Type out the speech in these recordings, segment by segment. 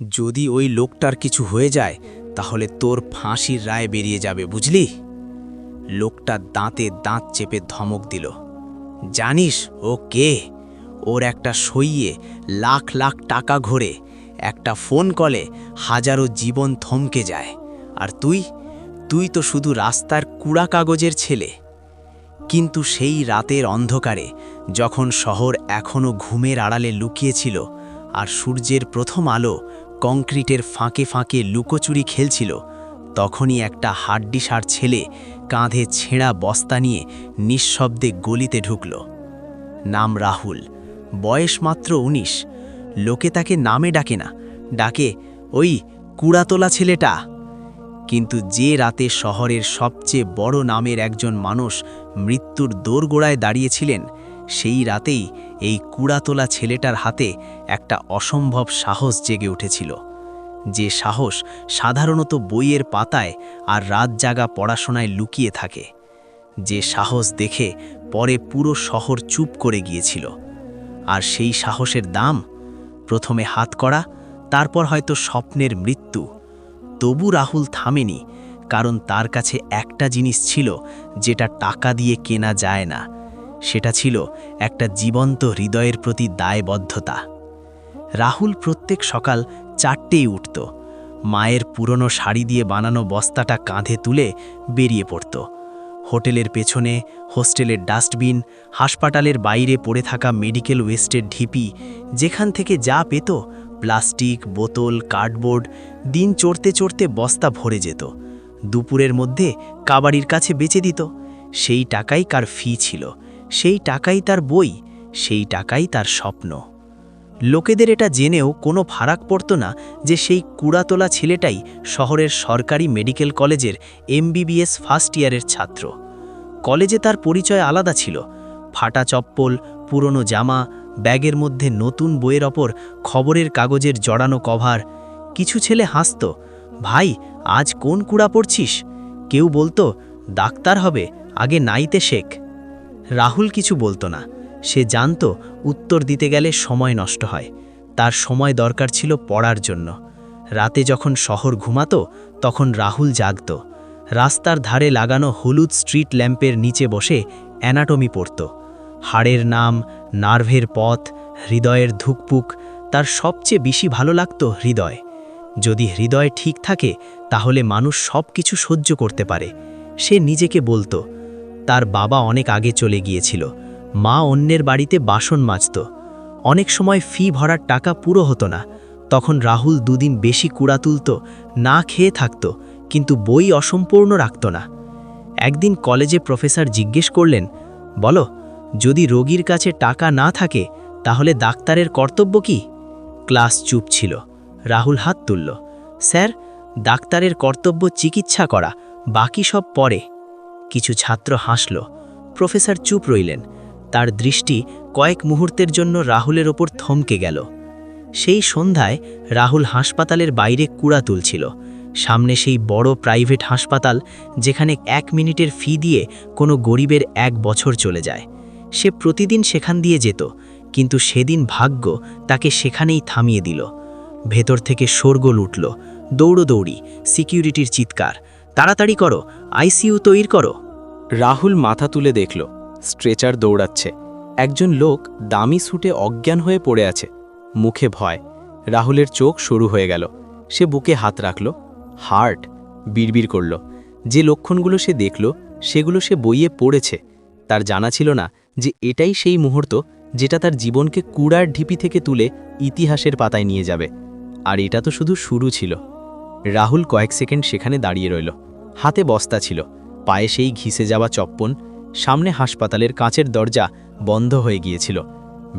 যদি ওই লোকটার কিছু হয়ে যায়, তাহলে তোর ফাঁসির রায় বেরিয়ে যাবে, বুঝলি? লোকটা দাঁতে দাঁত চেপে ধমক দিল। জানিস ও কে? ওর একটা সইয়ে লাখ লাখ টাকা ঘোরে, একটা ফোন কলে হাজারো জীবন থমকে যায়। আর তুই? তুই তো শুধু রাস্তার কুড়া কাগজের ছেলে। কিন্তু সেই রাতের অন্ধকারে, যখন শহর এখনও ঘুমের আড়ালে লুকিয়েছিল, আর সূর্যের প্রথম আলো কংক্রিটের ফাঁকে ফাঁকে লুকোচুরি খেলছিল। তখনই একটা হাড্ডিসার ছেলে কাঁধে ছেঁড়া বস্তা নিয়ে নিঃশব্দে গলিতে ঢুকল। নাম রাহুল, বয়স মাত্র উনিশ। লোকে তাকে নামে ডাকে না, ডাকে, ওই কুড়াতোলা ছেলেটা! কিন্তু যে রাতে শহরের সবচেয়ে বড় নামের একজন মানুষ মৃত্যুর দোরগোড়ায় দাঁড়িয়েছিলেন সেই রাতেই এই কুড়াতোলা ছেলেটার হাতে একটা অসম্ভব সাহস জেগে উঠেছিল। যে সাহস সাধারণত বইয়ের পাতায় আর রাত জাগা পড়াশোনায় লুকিয়ে থাকে। যে সাহস দেখে পরে পুরো শহর চুপ করে গিয়েছিল। আর সেই সাহসের দাম? প্রথমে হাত করা, তারপর হয়তো স্বপ্নের মৃত্যু। তবু রাহুল থামেনি, কারণ তার কাছে একটা জিনিস ছিল, যেটা টাকা দিয়ে কেনা যায় না। সেটা ছিল একটা জীবন্ত হৃদয়ের প্রতি দায়বদ্ধতা। রাহুল প্রত্যেক সকাল চারটেই উঠত। মায়ের পুরনো শাড়ি দিয়ে বানানো বস্তাটা কাঁধে তুলে বেরিয়ে পড়ত। হোটেলের পেছনে, হোস্টেলের ডাস্টবিন, হাসপাতালের বাইরে পড়ে থাকা মেডিকেল ওয়েস্টের ঢিপি, যেখান থেকে যা পেত, প্লাস্টিক, বোতল, কার্ডবোর্ড, দিন চড়তে চড়তে বস্তা ভরে যেত। দুপুরের মধ্যে কাবাড়ির কাছে বেচে দিত। সেই টাকাই কার ফি ছিল। সেই টাকাই তার বই, সেই টাকাই তার স্বপ্ন। লোকেদের এটা জেনেও কোনো ফারাক পড়ত না যে সেই কুড়াতোলা ছেলেটাই শহরের সরকারি মেডিকেল কলেজের এমবিবিএস ফার্স্ট ইয়ারের ছাত্র। কলেজে তার পরিচয় আলাদা ছিল। ফাটা চপ্পল, পুরনো জামা, ব্যাগের মধ্যে নতুন বইয়ের ওপর খবরের কাগজের জড়ানো কভার। কিছু ছেলে হাসত, ভাই, আজ কোন কুড়া পড়ছিস? কেউ বলতো, ডাক্তার হবে, আগে নাইতে শেখ। রাহুল কিছু বলতো না। সে জানত উত্তর দিতে গেলে সময় নষ্ট হয়। তার সময় দরকার ছিল পড়ার জন্য। রাতে যখন শহর ঘুমাত, তখন রাহুল জাগত। রাস্তার ধারে লাগানো হলুদ স্ট্রিট ল্যাম্পের নিচে বসে অ্যানাটমি পড়ত। হাড়ের নাম, নার্ভের পথ, হৃদয়ের ধুকপুক, তার সবচেয়ে বেশি ভালো লাগত হৃদয়। যদি হৃদয় ঠিক থাকে, তাহলে মানুষ সব কিছু সহ্য করতে পারে। সে নিজেকে বলতো তার বাবা অনেক আগে চলে গিয়েছিল। মা অন্যের বাড়িতে বাসন মাজত। অনেক সময় ফি ভরার টাকা পুরো হতো না। তখন রাহুল দুদিন বেশি কুড়া তুলত, না খেয়ে থাকত, কিন্তু বই অসম্পূর্ণ রাখত না। একদিন কলেজে প্রফেসর জিজ্ঞেস করলেন, বলো, যদি রোগীর কাছে টাকা না থাকে, তাহলে ডাক্তারের কর্তব্য কি? ক্লাস চুপ ছিল। রাহুল হাত তুলল, স্যার, ডাক্তারের কর্তব্য চিকিৎসা করা, বাকি সব পরে। কিছু ছাত্র হাসল। প্রফেসর চুপ রইলেন। তার দৃষ্টি কয়েক মুহূর্তের জন্য রাহুলের ওপর থমকে গেল। সেই সন্ধ্যায় রাহুল হাসপাতালের বাইরে কুড়া তুলছিল। সামনে সেই বড় প্রাইভেট হাসপাতাল যেখানে এক মিনিটের ফি দিয়ে কোনো গরিবের এক বছর চলে যায়। সে প্রতিদিন সেখান দিয়ে যেত, কিন্তু সেদিন ভাগ্য তাকে সেখানেই থামিয়ে দিল। ভেতর থেকে শোরগোল উঠল। দৌড়োদৌড়ি, সিকিউরিটির চিৎকার। তাড়াতাড়ি করো, আইসিইউ তৈরি করো। রাহুল মাথা তুলে দেখল, স্ট্রেচার দৌড়াচ্ছে। একজন লোক দামি স্যুটে অজ্ঞান হয়ে পড়ে আছে। মুখে ভয়। রাহুলের চোখ শুরু হয়ে গেল। সে বুকে হাত রাখল। হার্ট। বিড়বিড় করল। যে লক্ষণগুলো সে দেখল, সেগুলো সে বইয়ে পড়েছে। তার জানা ছিল না যে এটাই সেই মুহূর্ত যেটা তার জীবনকে কুড়ার ঢিপি থেকে তুলে ইতিহাসের পাতায় নিয়ে যাবে। আর এটা তো শুধু শুরু ছিল। রাহুল কয়েক সেকেন্ড সেখানে দাঁড়িয়ে রইল। হাতে বস্তা ছিল। পায়ে সেই ঘিসে যাওয়া চপ্পন সামনে হাসপাতালের কাঁচের দরজা বন্ধ হয়ে গিয়েছিল।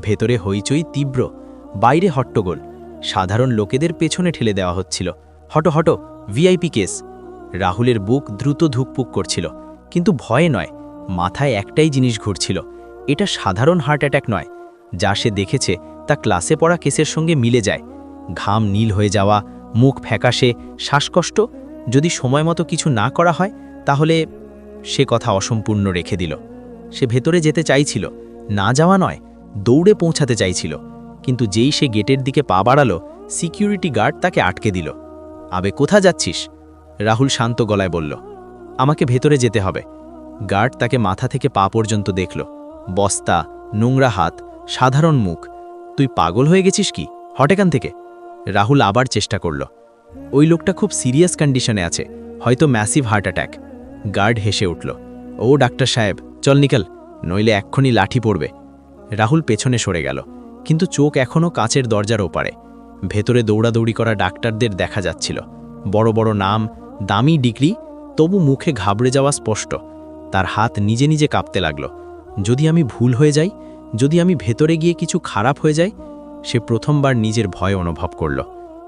ভেতরে হইচই তীব্র, বাইরে হট্টগোল। সাধারণ লোকেদের পেছনে ঠেলে দেওয়া হচ্ছিল। হটো হটো, ভিআইপি কেস। রাহুলের বুক দ্রুত ধুকপুক করছিল। কিন্তু ভয়ে নয়, মাথায় একটাই জিনিস ঘুরছিল। এটা সাধারণ হার্ট অ্যাটাক নয়। যা সে দেখেছে তা ক্লাসে পড়া কেসের সঙ্গে মিলে যায়। ঘাম নীল হয়ে যাওয়া, মুখ ফ্যাকাশে, শ্বাসকষ্ট। যদি সময় মতো কিছু না করা হয় তাহলে সে কথা অসম্পূর্ণ রেখে দিল। সে ভেতরে যেতে চাইছিল। না যাওয়া নয়, দৌড়ে পৌঁছাতে চাইছিল। কিন্তু যেই সে গেটের দিকে পা বাড়ালো, সিকিউরিটি গার্ড তাকে আটকে দিল। আবে কোথা যাচ্ছিস? রাহুল শান্ত গলায় বলল। আমাকে ভেতরে যেতে হবে। গার্ড তাকে মাথা থেকে পা পর্যন্ত দেখল। বস্তা, নোংরা হাত, সাধারণ মুখ। তুই পাগল হয়ে গেছিস কি? হটেকান থেকে? রাহুল আবার চেষ্টা করল। ওই লোকটা খুব সিরিয়াস কন্ডিশনে আছে। হয়তো ম্যাসিভ হার্ট অ্যাট্যাক গার্ড হেসে উঠল, ও ডাক্তার সাহেব, চল নিকাল, নইলে এক্ষুনি লাঠি পড়বে। রাহুল পেছনে সরে গেল, কিন্তু চোখ এখনও কাচের দরজার ওপারে। ভেতরে দৌড়াদৌড়ি করা ডাক্তারদের দেখা যাচ্ছিল। বড় বড় নাম, দামি ডিগ্রি, তবু মুখে ঘাবড়ে যাওয়া স্পষ্ট। তার হাত নিজে নিজে কাঁপতে লাগল, যদি আমি ভুল হয়ে যাই, যদি আমি ভেতরে গিয়ে কিছু খারাপ হয়ে যাই? সে প্রথমবার নিজের ভয় অনুভব করল।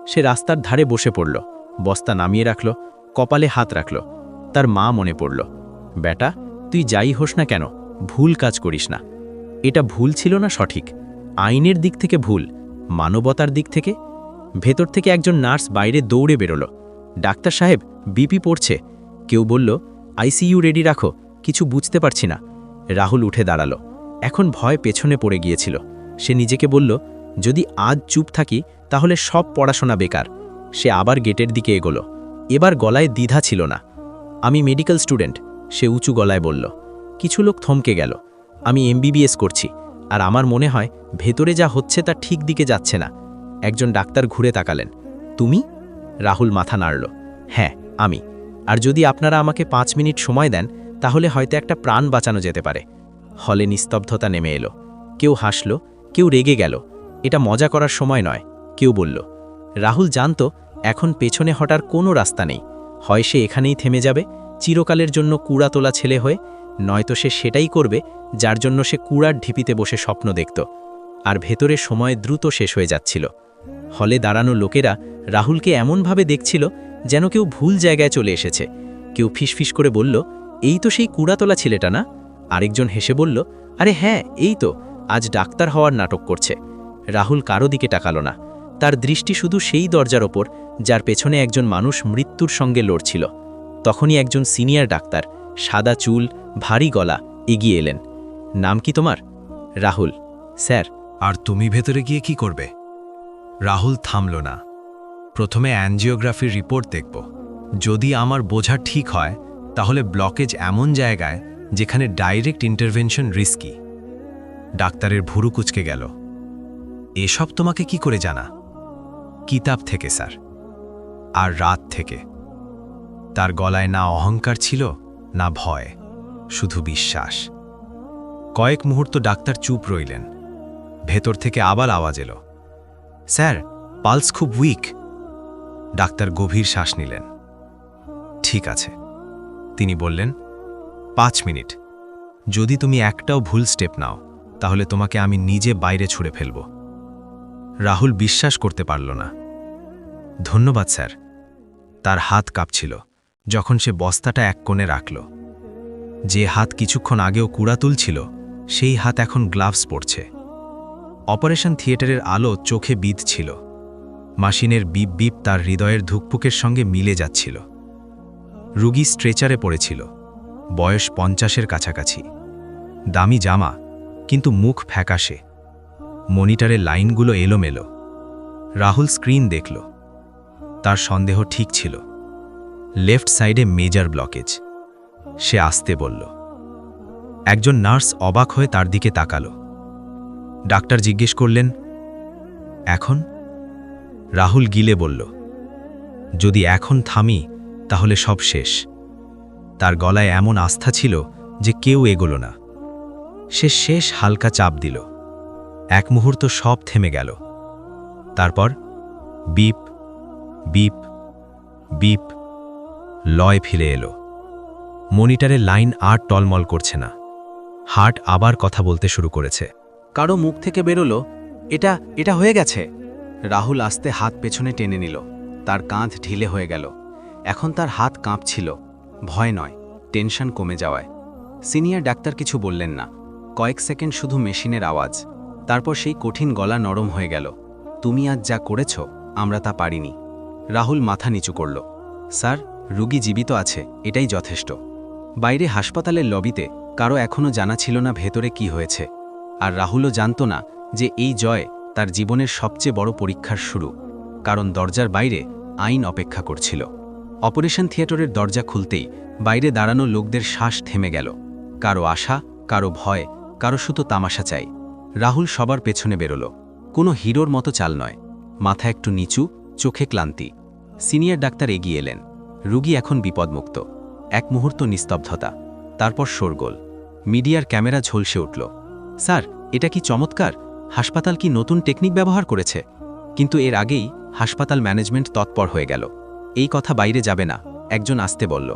সে রাস্তার ধারে বসে পড়ল, বস্তা নামিয়ে রাখল, কপালে হাত রাখল তার মা মনে পড়ল, বেটা, তুই যাই হোস না কেন, ভুল কাজ করিস না। এটা ভুল ছিল না সঠিক। আইনের দিক থেকে ভুল, মানবতার দিক থেকে। ভেতর থেকে একজন নার্স বাইরে দৌড়ে বেরোল। ডাক্তার সাহেব, বিপি পড়ছে। কেউ বলল, আইসিইউ রেডি রাখো, কিছু বুঝতে পারছি না। রাহুল উঠে দাঁড়াল। এখন ভয় পেছনে পড়ে গিয়েছিল। সে নিজেকে বলল, যদি আজ চুপ থাকি, তাহলে সব পড়াশোনা বেকার। সে আবার গেটের দিকে এগোলো। এবার গলায় দ্বিধা ছিল না। আমি মেডিকেল স্টুডেন্ট সে উঁচু গলায় বলল, কিছু লোক থমকে গেল। আমি এমবিবিএস করছি, আর আমার মনে হয় ভেতরে যা হচ্ছে তা ঠিক দিকে যাচ্ছে না। একজন ডাক্তার ঘুরে তাকালেন। তুমি? রাহুল মাথা নাড়ল। হ্যাঁ আমি। আর যদি আপনারা আমাকে পাঁচ মিনিট সময় দেন, তাহলে হয়তো একটা প্রাণ বাঁচানো যেতে পারে। হলে নিস্তব্ধতা নেমে এলো। কেউ হাসল, কেউ রেগে গেল। এটা মজা করার সময় নয়, কেউ বলল। রাহুল জানত, এখন পেছনে হটার কোনো রাস্তা নেই। হয় সে এখানেই থেমে যাবে, চিরকালের জন্য কুড়া তোলা ছেলে হয়ে, নয়তো সে সেটাই করবে যার জন্য সে কুড়ার ঢিপিতে বসে স্বপ্ন দেখত। আর ভেতরে সময় দ্রুত শেষ হয়ে যাচ্ছিল। হলে দাঁড়ানো লোকেরা রাহুলকে এমনভাবে দেখছিল যেন কেউ ভুল জায়গায় চলে এসেছে। কেউ ফিসফিস করে বলল, এই তো সেই কুড়াতলা ছেলেটা না? আরেকজন হেসে বলল, আরে হ্যাঁ এই তো, আজ ডাক্তার হওয়ার নাটক করছে। রাহুল কারও দিকে টাকালো না। তার দৃষ্টি শুধু সেই দরজার ওপর যার পেছনে একজন মানুষ মৃত্যুর সঙ্গে লড়ছিল। তখনই একজন সিনিয়র ডাক্তার, সাদা চুল, ভারী গলা, এগিয়ে এলেন। নাম কি তোমার? রাহুল। স্যার। আর তুমি ভেতরে গিয়ে কি করবে? রাহুল থামল না। প্রথমে অ্যানজিওগ্রাফির রিপোর্ট দেখব। যদি আমার বোঝা ঠিক হয়, তাহলে ব্লকেজ এমন জায়গায় যেখানে ডাইরেক্ট ইন্টারভেনশন রিস্কি। ডাক্তারের ভুরু কুচকে গেল। এসব তোমাকে কি করে জানা? কিতাব থেকে, স্যার। আর রাত থেকে। তার গলায় না অহংকার ছিল, না ভয়, শুধু বিশ্বাস। কয়েক মুহূর্ত ডাক্তার চুপ রইলেন। ভেতর থেকে আবার আওয়াজ এলো। স্যার, পালস খুব উইক। ডাক্তার গভীর শ্বাস নিলেন। ঠিক আছে। তিনি বললেন, পাঁচ মিনিট। যদি তুমি একটাও ভুল স্টেপ নাও, তাহলে তোমাকে আমি নিজে বাইরে ছুঁড়ে ফেলব। রাহুল বিশ্বাস করতে পারল না। ধন্যবাদ, স্যার। তার হাত কাঁপছিল, যখন সে বস্তাটা এক কোণে রাখল। যে হাত কিছুক্ষণ আগেও কুড়া তুলছিল, সেই হাত এখন গ্লাভস পরছে। অপারেশন থিয়েটারের আলো চোখে বিঁধছিল মাসিনের বিপ বিপ তার হৃদয়ের ধুকপুকের সঙ্গে মিলে যাচ্ছিল। রুগী স্ট্রেচারে পড়েছিল। বয়স পঞ্চাশের কাছাকাছি। দামি জামা, কিন্তু মুখ ফ্যাকাশে। মনিটরের লাইনগুলো এলোমেলো। রাহুল স্ক্রিন দেখল। তার সন্দেহ ঠিক ছিল। লেফট সাইডে মেজার ব্লকেজ। সে আসতে বলল, একজন নার্স অবাক হয়ে তার দিকে তাকালো। ডাক্তার জিজ্ঞেস করলেন, এখন? রাহুল গিলে বলল, যদি এখন থামি, তাহলে সব শেষ। তার গলায় এমন আস্থা ছিল যে কেউ এগোল না। সে শেষ হালকা চাপ দিল। এক মুহূর্ত সব থেমে গেল। তারপর বিপ বিপ বিপ, লয় ফিরে এলো। মনিটরে লাইন আর টলমল করছে না। হার্ট আবার কথা বলতে শুরু করেছে। কারও মুখ থেকে বেরোলো, এটা এটা হয়ে গেছে? রাহুল আস্তে হাত পেছনে টেনে নিল। তার কাঁধ ঢিলে হয়ে গেল। এখন তার হাত কাঁপছিল। ভয় নয়, টেনশন কমে যাওয়ায়। সিনিয়র ডাক্তার কিছু বললেন না। কয়েক সেকেন্ড শুধু মেশিনের আওয়াজ। তারপর সেই কঠিন গলা নরম হয়ে গেল। তুমি আজ যা করেছ, আমরা তা পারিনি। রাহুল মাথা নিচু করল। স্যার, রুগী জীবিত আছে, এটাই যথেষ্ট। বাইরে হাসপাতালের লবিতে কারও এখনও জানা ছিল না ভেতরে কি হয়েছে। আর রাহুলও জানত না যে এই জয় তার জীবনের সবচেয়ে বড় পরীক্ষার শুরু, কারণ দরজার বাইরে আইন অপেক্ষা করছিল। অপারেশন থিয়েটারের দরজা খুলতেই বাইরে দাঁড়ানো লোকদের শ্বাস থেমে গেল। কারও আশা, কারও ভয়, কারও শুধু তামাশা চাই। রাহুল সবার পেছনে বেরোল। কোনো হিরোর মতো চাল নয়। মাথা একটু নিচু চোখে ক্লান্তি। সিনিয়র ডাক্তার এগিয়ে এলেন। রুগী এখন বিপদমুক্ত। এক মুহূর্ত নিস্তব্ধতা। তারপর শোরগোল। মিডিয়ার ক্যামেরা ঝলসে উঠল। স্যার, এটা কি চমৎকার? হাসপাতাল কি নতুন টেকনিক ব্যবহার করেছে? কিন্তু এর আগেই হাসপাতাল ম্যানেজমেন্ট তৎপর হয়ে গেল। এই কথা বাইরে যাবে না, একজন আসতে বলল।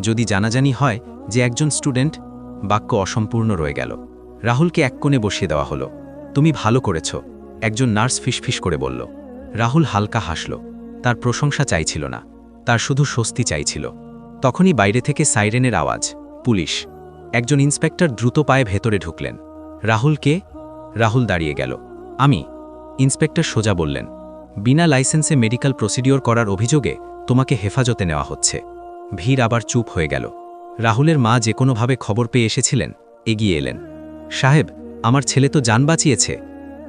যদি জানাজানি হয় যে একজন স্টুডেন্ট, বাক্য অসম্পূর্ণ রয়ে গেল। রাহুলকে এক কোণে বসিয়ে দেওয়া হলো। তুমি ভালো করেছ, একজন নার্স ফিসফিস করে বলল। রাহুল হালকা হাসল। তার প্রশংসা চাইছিল না। তার শুধু স্বস্তি চাইছিল। তখনই বাইরে থেকে সাইরেনের আওয়াজ, পুলিশ। একজন ইন্সপেক্টর দ্রুত পায়ে ভেতরে ঢুকলেন। রাহুলকে রাহুল দাঁড়িয়ে গেল। আমি। ইন্সপেক্টর সোজা বললেন, বিনা লাইসেন্সে মেডিকেল প্রসিডিওর করার অভিযোগে তোমাকে হেফাজতে নেওয়া হচ্ছে। ভিড় আবার চুপ হয়ে গেল। রাহুলের মা যে কোনোভাবে খবর পেয়ে এসেছিলেন, এগিয়ে এলেন। সাহেব, আমার ছেলে তো যান বাঁচিয়েছে।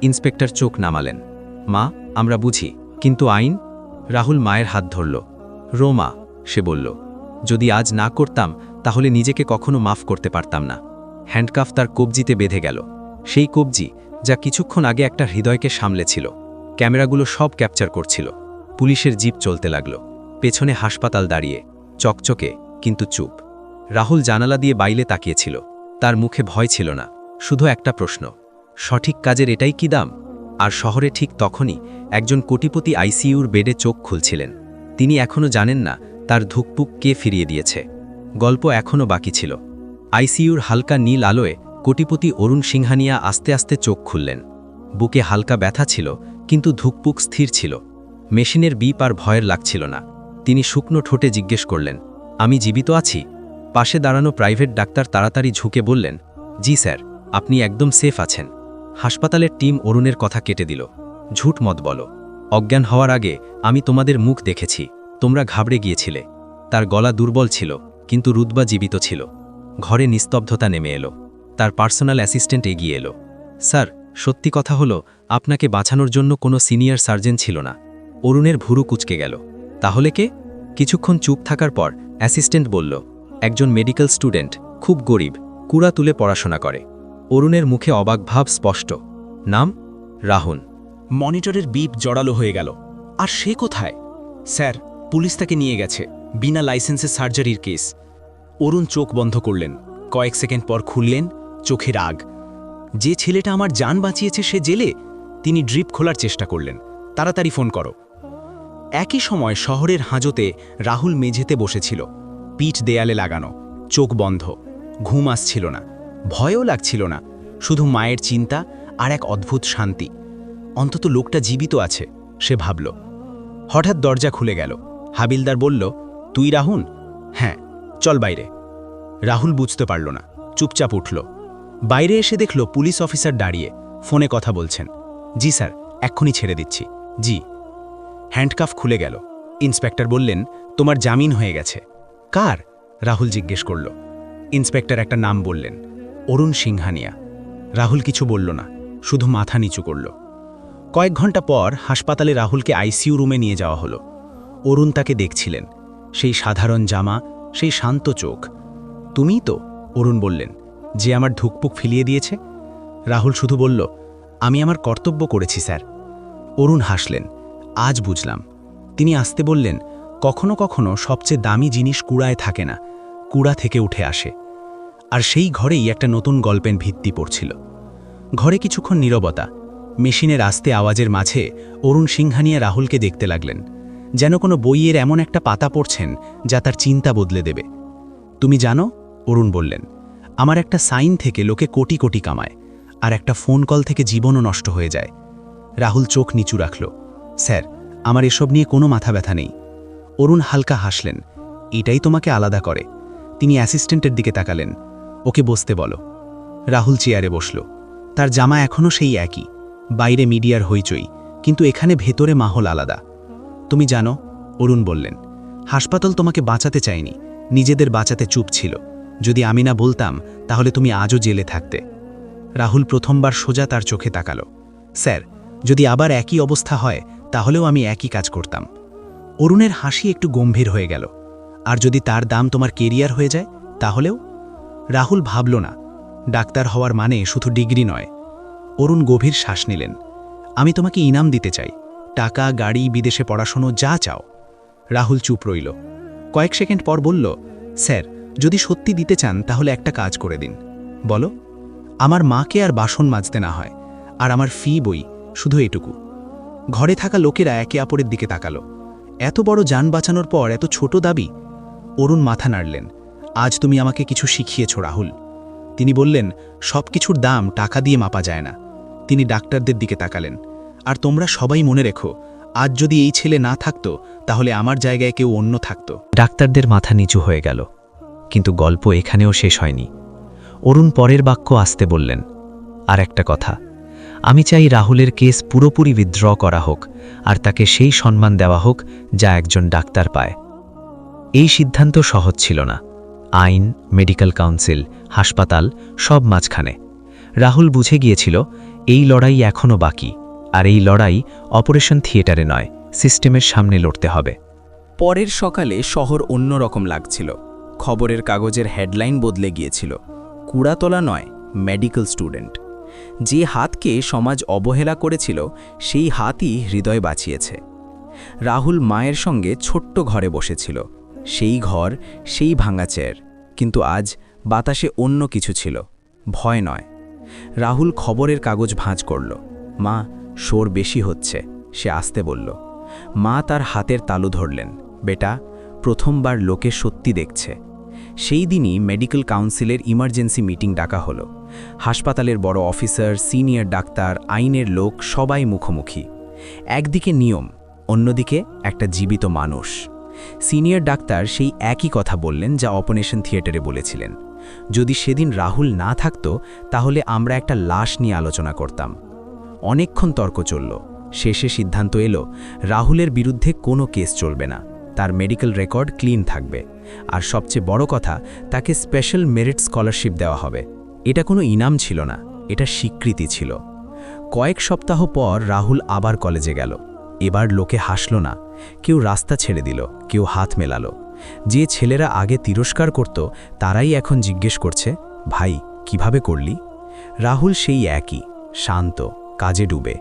ইন্সপেক্টর চোখ নামালেন। মা আমরা বুঝি, কিন্তু আইন? রাহুল মায়ের হাত ধরল। রোমা, সে বলল, যদি আজ না করতাম, তাহলে নিজেকে কখনো মাফ করতে পারতাম না। হ্যান্ডকাফ তার কবজিতে বেঁধে গেল। সেই কবজি, যা কিছুক্ষণ আগে একটা হৃদয়কে সামলেছিল। ক্যামেরাগুলো সব ক্যাপচার করছিল। পুলিশের জিপ চলতে লাগল। পেছনে হাসপাতাল দাঁড়িয়ে, চকচকে, কিন্তু চুপ। রাহুল জানালা দিয়ে বাইলে তাকিয়েছিল। তার মুখে ভয় ছিল না। শুধু একটা প্রশ্ন, সঠিক কাজের এটাই কি দাম? আর শহরে ঠিক তখনই একজন কোটিপতি আইসিইউর বেডে চোখ খুলছিলেন। তিনি এখনও জানেন না তার ধুকপুক কে ফিরিয়ে দিয়েছে। গল্প এখনও বাকি ছিল। আইসিইউর হালকা নীল আলোয় কোটিপতি অরুণ সিংহানিয়া আস্তে আস্তে চোখ খুললেন। বুকে হালকা ব্যথা ছিল, কিন্তু ধুকপুক স্থির ছিল। মেশিনের বিপ আর ভয়ের লাগছিল না। তিনি শুকনো ঠোঁটে জিজ্ঞেস করলেন, আমি জীবিত আছি? পাশে দাঁড়ানো প্রাইভেট ডাক্তার তাড়াতাড়ি ঝুঁকে বললেন, জি স্যার, আপনি একদম সেফ আছেন। হাসপাতালের টিম অরুণের কথা কেটে দিল। ঝুট মত বলো। অজ্ঞান হওয়ার আগে আমি তোমাদের মুখ দেখেছি। তোমরা ঘাবড়ে গিয়েছিলে। তার গলা দুর্বল ছিল, কিন্তু রুদবা জীবিত ছিল। ঘরে নিস্তব্ধতা নেমে এলো। তার পার্সোনাল অ্যাসিস্ট্যান্ট এগিয়ে এলো। স্যার, সত্যি কথা হলো, আপনাকে বাঁচানোর জন্য কোনো সিনিয়র সার্জন ছিল না। অরুণের ভুরু কুচকে গেল। তাহলে কে? কিছুক্ষণ চুপ থাকার পর অ্যাসিস্ট্যান্ট বলল, একজন মেডিকেল স্টুডেন্ট, খুব গরিব কুড়া তুলে পড়াশোনা করে। অরুণের মুখে অবাক ভাব স্পষ্ট। নাম? রাহুল। মনিটরের বিপ জড়ালো হয়ে গেল। আর সে কোথায়? স্যার, পুলিশ তাকে নিয়ে গেছে, বিনা লাইসেন্সে সার্জারির কেস। অরুণ চোখ বন্ধ করলেন। কয়েক সেকেন্ড পর খুললেন, চোখে রাগ। যে ছেলেটা আমার যান বাঁচিয়েছে সে জেলে? তিনি ড্রিপ খোলার চেষ্টা করলেন। তাড়াতাড়ি ফোন করো। একই সময় শহরের হাজতে রাহুল মেঝেতে বসেছিল। পিঠ দেয়ালে লাগানো, চোখ বন্ধ। ঘুম আসছিল না। ভয়ও লাগছিল না, শুধু মায়ের চিন্তা আর এক অদ্ভুত শান্তি। অন্তত লোকটা জীবিত আছে, সে ভাবল। হঠাৎ দরজা খুলে গেল। হাবিলদার বলল, তুই রাহুল? হ্যাঁ চল বাইরে। রাহুল বুঝতে পারল না, চুপচাপ উঠল। বাইরে এসে দেখল পুলিশ অফিসার দাঁড়িয়ে, ফোনে কথা বলছেন। জি স্যার, এক্ষুনি ছেড়ে দিচ্ছি। জি। হ্যান্ডকাফ খুলে গেল। ইন্সপেক্টর বললেন, তোমার জামিন হয়ে গেছে। কার? রাহুল জিজ্ঞেস করল। ইন্সপেক্টর একটা নাম বললেন। অরুণ সিংহানিয়া। রাহুল কিছু বলল না, শুধু মাথা নিচু করল। কয়েক ঘণ্টা পর হাসপাতালে রাহুলকে আইসিইউ রুমে নিয়ে যাওয়া হলো। অরুণ তাকে দেখছিলেন। সেই সাধারণ জামা, সেই শান্ত চোখ। তুমিই তো? অরুণ বললেন। যে আমার ধুকপুক ফিলিয়ে দিয়েছে? রাহুল শুধু বলল, আমি আমার কর্তব্য করেছি, স্যার। অরুণ হাসলেন। আজ বুঝলাম। তিনি আসতে বললেন, কখনো কখনো সবচেয়ে দামি জিনিস কুড়ায় থাকে না। কুড়া থেকে উঠে আসে। আর সেই ঘরেই একটা নতুন গল্পের ভিত্তি পড়ছিল। ঘরে কিছুক্ষণ নীরবতা, মেশিনের আস্তে আওয়াজের মাঝে অরুণ সিংহানিয়া রাহুলকে দেখতে লাগলেন, যেন কোনো বইয়ের এমন একটা পাতা পড়ছেন যা তার চিন্তা বদলে দেবে। তুমি জানো, অরুণ বললেন, আমার একটা সাইন থেকে লোকে কোটি কোটি কামায়, আর একটা ফোন কল থেকে জীবনও নষ্ট হয়ে যায়। রাহুল চোখ নিচু রাখল, স্যার, আমার এসব নিয়ে কোনো মাথা ব্যথা নেই। অরুণ হালকা হাসলেন, এটাই তোমাকে আলাদা করে। তিনি অ্যাসিস্ট্যান্টের দিকে তাকালেন ওকে বসতে বলো। রাহুল চেয়ারে বসল। তার জামা এখনও সেই একই। বাইরে মিডিয়ার হইচই, কিন্তু এখানে ভেতরে মাহল আলাদা। তুমি জানো, অরুণ বললেন, হাসপাতাল তোমাকে বাঁচাতে চায়নি, নিজেদের বাঁচাতে চুপ ছিল। যদি আমি না বলতাম, তাহলে তুমি আজও জেলে থাকতে। রাহুল প্রথমবার সোজা তার চোখে তাকালো। স্যার, যদি আবার একই অবস্থা হয়, তাহলেও আমি একই কাজ করতাম। অরুণের হাসি একটু গম্ভীর হয়ে গেল। আর যদি তার দাম তোমার কেরিয়ার হয়ে যায়, তাহলেও? রাহুল ভাবল না, ডাক্তার হওয়ার মানে শুধু ডিগ্রি নয়। অরুণ গভীর শ্বাস নিলেন। আমি তোমাকে ইনাম দিতে চাই, টাকা, গাড়ি, বিদেশে পড়াশোনা, যা চাও। রাহুল চুপ রইল। কয়েক সেকেন্ড পর বলল, স্যার, যদি সত্যি দিতে চান, তাহলে একটা কাজ করে দিন। বলো, আমার মাকে আর বাসন মাজতে না হয়, আর আমার ফি বই, শুধু এটুকু। ঘরে থাকা লোকেরা একে অপরের দিকে তাকালো। এত বড় যান বাঁচানোর পর এত ছোট দাবি? অরুণ মাথা নাড়লেন। আজ তুমি আমাকে কিছু শিখিয়েছ, রাহুল। তিনি বললেন সব কিছুর দাম টাকা দিয়ে মাপা যায় না। তিনি ডাক্তারদের দিকে তাকালেন। আর তোমরা সবাই মনে রেখো, আজ যদি এই ছেলে না থাকতো, তাহলে আমার জায়গায় কেউ অন্য থাকত। ডাক্তারদের মাথা নিচু হয়ে গেল। কিন্তু গল্প এখানেও শেষ হয়নি। অরুণ পরের বাক্য আসতে বললেন, আর একটা কথা। আমি চাই রাহুলের কেস পুরোপুরি উইথড্র করা হোক, আর তাকে সেই সম্মান দেওয়া হোক যা একজন ডাক্তার পায়। এই সিদ্ধান্ত সহজ ছিল না। আইন, মেডিকেল কাউন্সিল, হাসপাতাল, সব মাঝখানে। রাহুল বুঝে গিয়েছিল, এই লড়াই এখনও বাকি, আর এই লড়াই অপারেশন থিয়েটারে নয়, সিস্টেমের সামনে লড়তে হবে। পরের সকালে শহর অন্যরকম লাগছিল। খবরের কাগজের হেডলাইন বদলে গিয়েছিল। কুড়াতলা নয়, মেডিকেল স্টুডেন্ট। যে হাতকে সমাজ অবহেলা করেছিল, সেই হাতই হৃদয় বাঁচিয়েছে। রাহুল মায়ের সঙ্গে ছোট্ট ঘরে বসেছিল। সেই ঘর, সেই ভাঙা কিন্তু আজ বাতাসে অন্য কিছু ছিল, ভয় নয়। রাহুল খবরের কাগজ ভাঁজ করল। মা, শোর বেশি হচ্ছে, সে আসতে বলল। মা তার হাতের তালু ধরলেন। বেটা, প্রথমবার লোকে সত্যি দেখছে। সেই দিনই মেডিকেল কাউন্সিলের ইমার্জেন্সি মিটিং ডাকা হলো। হাসপাতালের বড় অফিসার, সিনিয়র ডাক্তার, আইনের লোক সবাই মুখোমুখি। একদিকে নিয়ম, অন্যদিকে একটা জীবিত মানুষ। সিনিয়র ডাক্তার সেই একই কথা বললেন যা অপারেশন থিয়েটারে বলেছিলেন। যদি সেদিন রাহুল না থাকতো, তাহলে আমরা একটা লাশ নিয়ে আলোচনা করতাম। অনেকক্ষণ তর্ক চলল। শেষে সিদ্ধান্ত এলো, রাহুলের বিরুদ্ধে কোনো কেস চলবে না। তার মেডিকেল রেকর্ড ক্লিন থাকবে। আর সবচেয়ে বড় কথা, তাকে স্পেশাল মেরিট স্কলারশিপ দেওয়া হবে। এটা কোনো ইনাম ছিল না, এটা স্বীকৃতি ছিল। কয়েক সপ্তাহ পর রাহুল আবার কলেজে গেল। এবার লোকে হাসল না। কেউ রাস্তা ছেড়ে দিল, কেউ হাত মেলালো। যে ছেলেরা আগে তিরস্কার করত, তারাই এখন জিজ্ঞেস করছে, ভাই, কীভাবে করলি? রাহুল সেই একই, শান্ত, কাজে ডুবে।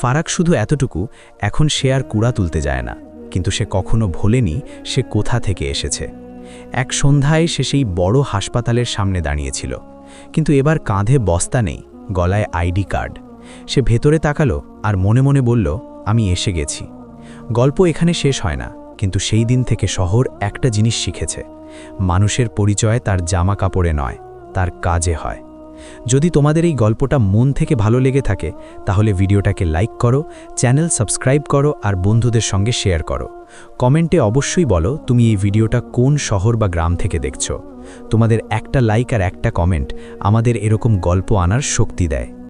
ফারাক শুধু এতটুকু, এখন সে আর কুড়া তুলতে যায় না। কিন্তু সে কখনো ভোলেনি, সে কোথা থেকে এসেছে। এক সন্ধ্যায় সে সেই বড় হাসপাতালের সামনে দাঁড়িয়েছিল। কিন্তু এবার কাঁধে বস্তা নেই, গলায় আইডি কার্ড। সে ভেতরে তাকালো আর মনে মনে বলল আমি এসে গেছি। গল্প এখানে শেষ হয় না, কিন্তু সেই দিন থেকে শহর একটা জিনিস শিখেছে। মানুষের পরিচয় তার জামা কাপড়ে নয়, তার কাজে হয়। যদি তোমাদের এই গল্পটা মন থেকে ভালো লেগে থাকে, তাহলে ভিডিওটাকে লাইক করো, চ্যানেল সাবস্ক্রাইব করো আর বন্ধুদের সঙ্গে শেয়ার করো। কমেন্টে অবশ্যই বলো তুমি এই ভিডিওটা কোন শহর বা গ্রাম থেকে দেখছ। তোমাদের একটা লাইক আর একটা কমেন্ট আমাদের এরকম গল্প আনার শক্তি দেয়।